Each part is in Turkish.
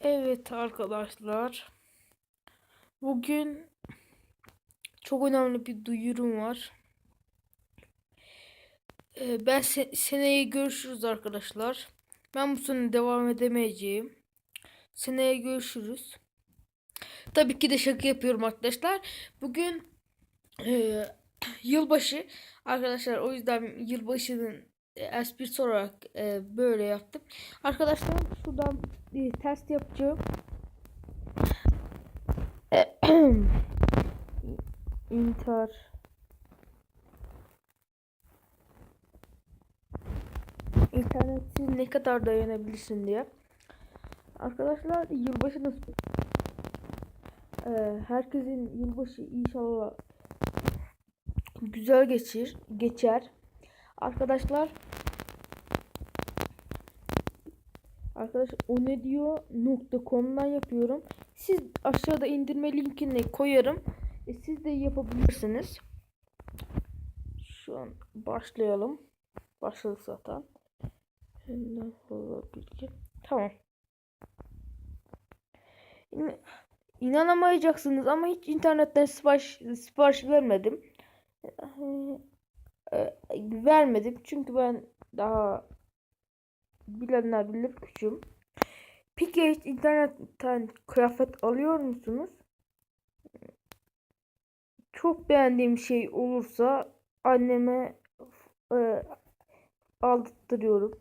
Evet arkadaşlar. Bugün çok önemli bir duyurum var. Ee, ben se- seneye görüşürüz arkadaşlar. Ben bu sene devam edemeyeceğim. Seneye görüşürüz. Tabii ki de şaka yapıyorum arkadaşlar. Bugün e, yılbaşı arkadaşlar o yüzden yılbaşının e, esprisi olarak e, böyle yaptım. Arkadaşlar şuradan bir test yapacağım. İntihar. İnternetsiz ne kadar dayanabilirsin diye. Arkadaşlar yılbaşı nasıl? Ee, herkesin yılbaşı inşallah güzel geçir, geçer. Arkadaşlar Arkadaşlar o ne diyor .com'dan yapıyorum. Siz aşağıda indirme linkini koyarım. E, siz de yapabilirsiniz. Şu an başlayalım. Başladık zaten. Tamam. İn İnanamayacaksınız ama hiç internetten sipariş, sipariş vermedim. Ee, vermedim çünkü ben daha bilenler bilir küçüğüm. Peki hiç internetten kıyafet alıyor musunuz? Çok beğendiğim şey olursa anneme e, aldırıyorum.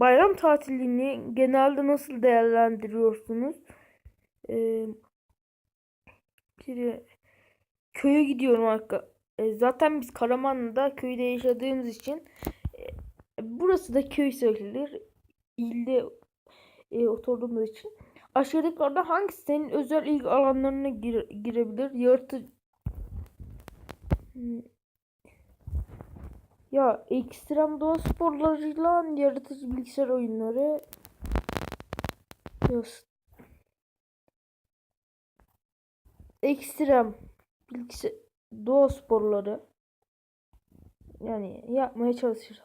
Bayram tatilini genelde nasıl değerlendiriyorsunuz? Ee, biri köye gidiyorum arka. E, zaten biz Karamanlı'da köyde yaşadığımız için e, burası da köy sayılır. İlde e, oturduğumuz için. Aşağıdakilerden hangisi senin özel ilgi alanlarına gir girebilir? Yaratıcı Hmm. ya ekstrem doğa sporlarıyla yaratıcı bilgisayar oyunları Yok. ekstrem bilgisayar doğa sporları yani yapmaya çalışır.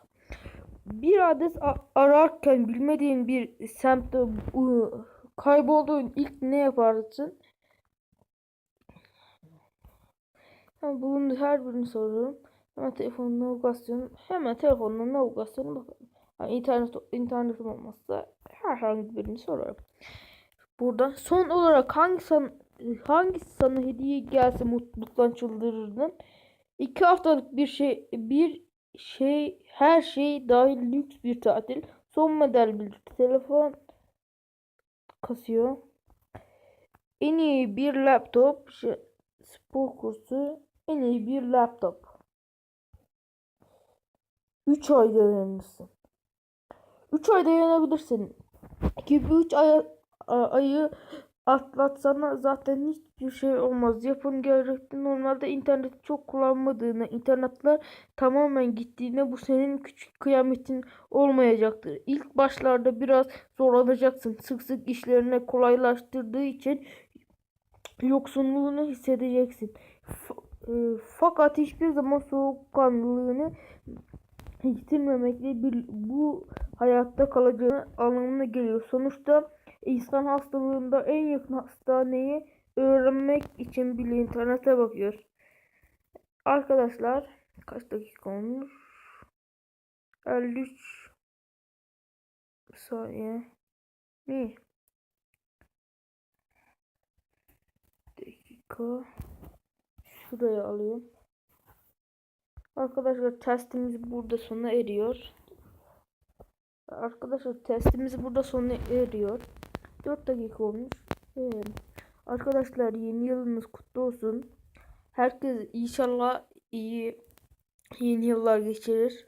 Bir adet ararken bilmediğin bir semtte kaybolduğun ilk ne yaparsın? Hemen bulunduğu her birini soruyorum. Hemen telefonun navigasyonu, hemen telefonun navigasyonu bakalım. Yani internet internetim olmazsa herhangi birini sorarım. Buradan son olarak hangi san, hangisi sana hediye gelse mutluluktan çıldırırdın? İki haftalık bir şey bir şey her şey dahil lüks bir tatil. Son model bir telefon kasıyor. En iyi bir laptop, spor kursu, en iyi bir laptop. 3 ay dayanırsın. 3 ay dayanabilirsin. Gibi 3 ay, ayı atlatsana zaten hiçbir şey olmaz. Yapın gerekli. Normalde interneti çok kullanmadığını, internetler tamamen gittiğinde bu senin küçük kıyametin olmayacaktır. İlk başlarda biraz zorlanacaksın. Sık sık işlerine kolaylaştırdığı için yoksunluğunu hissedeceksin. F e, fakat hiçbir zaman soğukkanlılığını yitirmemekle bir, bu hayatta kalacağını anlamına geliyor. Sonuçta insan hastalığında en yakın hastaneyi öğrenmek için bile internete bakıyor. Arkadaşlar kaç dakika olmuş? 53 saniye. Ne? Dakika. Şuraya alayım. Arkadaşlar testimiz burada sona eriyor. Arkadaşlar testimiz burada sona eriyor. 4 dakika olmuş. Ee, arkadaşlar yeni yılınız kutlu olsun. Herkes inşallah iyi yeni yıllar geçirir.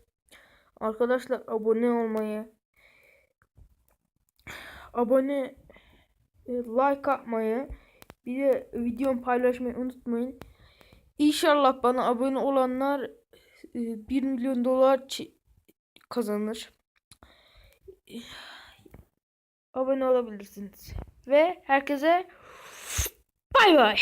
Arkadaşlar abone olmayı abone e, like atmayı bir de videomu paylaşmayı unutmayın. İnşallah bana abone olanlar 1 milyon dolar kazanır. Abone olabilirsiniz. Ve herkese bay bay.